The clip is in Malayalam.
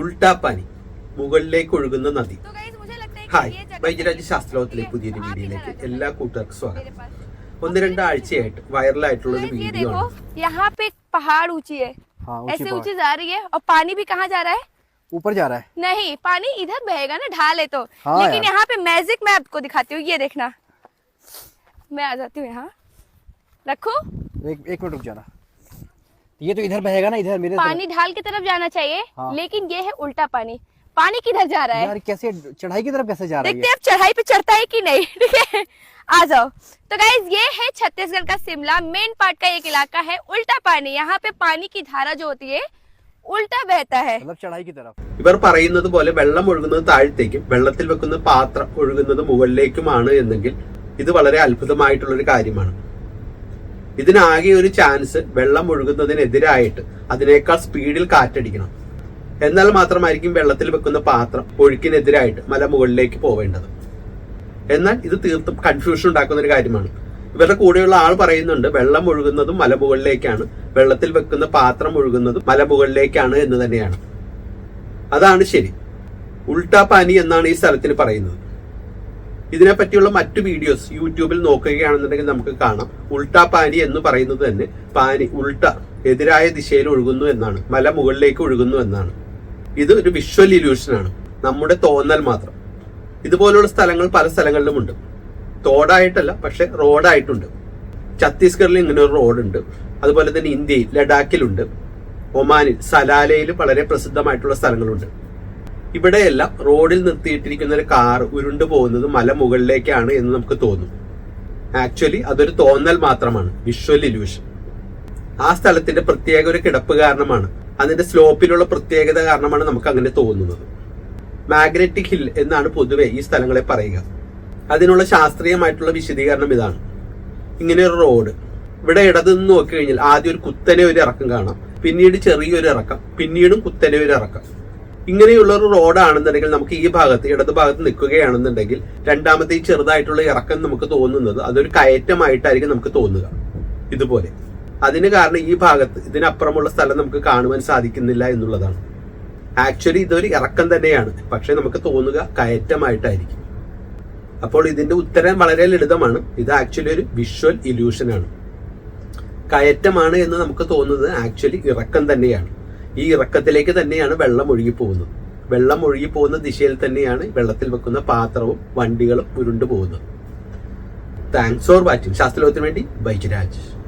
ഉൾട്ടാപ്പാനി മുകളിലേക്ക് ഒഴുകുന്ന നദി तो गाइस मुझे लगता है ഹായ് कि ये जगह വൈദ്യരാജ് ശാസ്ത്രലോകത്തിലെ ये പുതിയൊരു वहाँ पे വീഡിയോയിലേക്ക് नज़र എല്ലാ आता है। കൂട്ടുകാർക്കും സ്വാഗതം मेरे पास। ഒന്ന് രണ്ടാഴ്ചയായിട്ട് വൈറലായിട്ടുള്ള ഒരു गाइस, ये വീഡിയോ देखो ആണ് यहाँ पे एक पहाड़ ऊंची है हाँ ऊंची ऐसे पहाड़। ऊंची जा रही है और पानी भी कहाँ जा रहा है ऊपर जा रहा है नहीं पानी इधर बहेगा ना ढाल है तो हाँ लेकिन यार। यहाँ पे मैजिक मैं आपको दिखाती हूँ ये देखना मैं आ जाती हूँ यहाँ रखो एक एक मिनट रुक जाना ये तो इधर बहेगा ना इधर मेरे पानी ढाल की तरफ जाना चाहिए हाँ। लेकिन ये है उल्टा पानी पानी किधर जा रहा तरफ। है यार कैसे चढ़ाई की तरफ कैसे जा रही देखते है हैं अब चढ़ाई पे चढ़ता है कि नहीं ठीक है आ जाओ तो गाइज ये है छत्तीसगढ़ का शिमला मेन पार्ट का एक इलाका है उल्टा पानी यहाँ पे पानी की धारा जो होती है उल्टा बहता है मतलब चढ़ाई की तरफ ഇവർ പറയുന്നത് പോലെ വെള്ളം ഒഴുകുന്നത് താഴത്തേക്കും വെള്ളത്തിൽ വെക്കുന്ന പാത്രം ഒഴുകുന്നത് മുകളിലേക്കുമാണ് എന്നെങ്കിൽ ഇത് വളരെ അത്ഭുതമായിട്ടുള്ള ഒരു കാര്യമാണ് ഇതിനാകെ ഒരു ചാൻസ് വെള്ളം ഒഴുകുന്നതിനെതിരായിട്ട് അതിനേക്കാൾ സ്പീഡിൽ കാറ്റടിക്കണം. എന്നാൽ മാത്രമായിരിക്കും വെള്ളത്തിൽ വെക്കുന്ന പാത്രം ഒഴുക്കിനെതിരായിട്ട് മല മുകളിലേക്ക് പോവേണ്ടത്. എന്നാൽ ഇത് തീർത്തും കൺഫ്യൂഷൻ ഉണ്ടാക്കുന്ന ഒരു കാര്യമാണ്. ഇവരുടെ കൂടെയുള്ള ആൾ പറയുന്നുണ്ട് വെള്ളം ഒഴുകുന്നതും മലമുകളിലേക്കാണ് വെള്ളത്തിൽ വെക്കുന്ന പാത്രം ഒഴുകുന്നതും മലമുകളിലേക്കാണ് എന്ന് തന്നെയാണ്. അതാണ് ശരി. ഉൾട്ടാ പാനി എന്നാണ് ഈ സ്ഥലത്തിന് പറയുന്നത്. ഇതിനെപ്പറ്റിയുള്ള മറ്റു വീഡിയോസ് യൂട്യൂബിൽ നോക്കുകയാണെന്നുണ്ടെങ്കിൽ നമുക്ക് കാണാം. ഉൾട്ട പാനി എന്ന് പറയുന്നത് തന്നെ പാനി ഉൾട്ട എതിരായ ദിശയിൽ ഒഴുകുന്നു എന്നാണ് മല മുകളിലേക്ക് ഒഴുകുന്നു എന്നാണ്. ഇത് ഒരു വിഷ്വൽ ഇല്യൂഷനാണ് നമ്മുടെ തോന്നൽ മാത്രം. ഇതുപോലുള്ള സ്ഥലങ്ങൾ പല സ്ഥലങ്ങളിലുമുണ്ട്. തോടായിട്ടല്ല പക്ഷെ റോഡായിട്ടുണ്ട്. ഛത്തീസ്ഗഡിൽ ഇങ്ങനെ ഒരു റോഡുണ്ട്. അതുപോലെ തന്നെ ഇന്ത്യയിൽ ലഡാക്കിലുണ്ട്. ഒമാനിൽ സലാലയിൽ വളരെ പ്രസിദ്ധമായിട്ടുള്ള സ്ഥലങ്ങളുണ്ട്. ഇവിടെയെല്ലാം റോഡിൽ നിർത്തിയിട്ടിരിക്കുന്ന ഒരു കാർ ഉരുണ്ടു പോകുന്നത് മല മുകളിലേക്കാണ് എന്ന് നമുക്ക് തോന്നും. ആക്ച്വലി അതൊരു തോന്നൽ മാത്രമാണ്. വിഷ്വൽ ഇല്യൂഷൻ ആ സ്ഥലത്തിന്റെ പ്രത്യേക ഒരു കിടപ്പ് കാരണമാണ്. അതിന്റെ സ്ലോപ്പിലുള്ള പ്രത്യേകത കാരണമാണ് നമുക്ക് അങ്ങനെ തോന്നുന്നത്. മാഗ്നറ്റിക് ഹിൽ എന്നാണ് പൊതുവെ ഈ സ്ഥലങ്ങളെ പറയുക. അതിനുള്ള ശാസ്ത്രീയമായിട്ടുള്ള വിശദീകരണം ഇതാണ്. ഇങ്ങനെ ഒരു റോഡ് ഇവിടെ ഇടത് നിന്ന് നോക്കി കഴിഞ്ഞാൽ ആദ്യം ഒരു കുത്തനെ ഒരു ഇറക്കം കാണാം. പിന്നീട് ചെറിയൊരു ഇറക്കം. പിന്നീടും കുത്തനെ ഒരു ഇറക്കം. ഇങ്ങനെയുള്ള ഒരു റോഡാണെന്നുണ്ടെങ്കിൽ നമുക്ക് ഈ ഭാഗത്ത് ഇടത് ഭാഗത്ത് നിൽക്കുകയാണെന്നുണ്ടെങ്കിൽ രണ്ടാമത്തെ ഈ ചെറുതായിട്ടുള്ള ഇറക്കം നമുക്ക് തോന്നുന്നത് അതൊരു കയറ്റമായിട്ടായിരിക്കും നമുക്ക് തോന്നുക. ഇതുപോലെ. അതിന് കാരണം ഈ ഭാഗത്ത് ഇതിനപ്പുറമുള്ള സ്ഥലം നമുക്ക് കാണുവാൻ സാധിക്കുന്നില്ല എന്നുള്ളതാണ്. ആക്ച്വലി ഇതൊരു ഇറക്കം തന്നെയാണ്. പക്ഷെ നമുക്ക് തോന്നുക കയറ്റമായിട്ടായിരിക്കും. അപ്പോൾ ഇതിന്റെ ഉത്തരം വളരെ ലളിതമാണ്. ഇത് ആക്ച്വലി ഒരു വിഷ്വൽ ഇല്യൂഷൻ ആണ്. കയറ്റമാണ് എന്ന് നമുക്ക് തോന്നുന്നത് ആക്ച്വലി ഇറക്കം തന്നെയാണ്. ഈ ഇറക്കത്തിലേക്ക് തന്നെയാണ് വെള്ളം ഒഴുകി പോകുന്നത്. വെള്ളം ഒഴുകി പോകുന്ന ദിശയിൽ തന്നെയാണ് വെള്ളത്തിൽ വെക്കുന്ന പാത്രവും വണ്ടികളും ഉരുണ്ടു പോകുന്നത്. താങ്ക്സ് ഫോർ വാച്ചിങ് ശാസ്ത്രലോകത്തിന് വേണ്ടി ബൈജുരാജ്.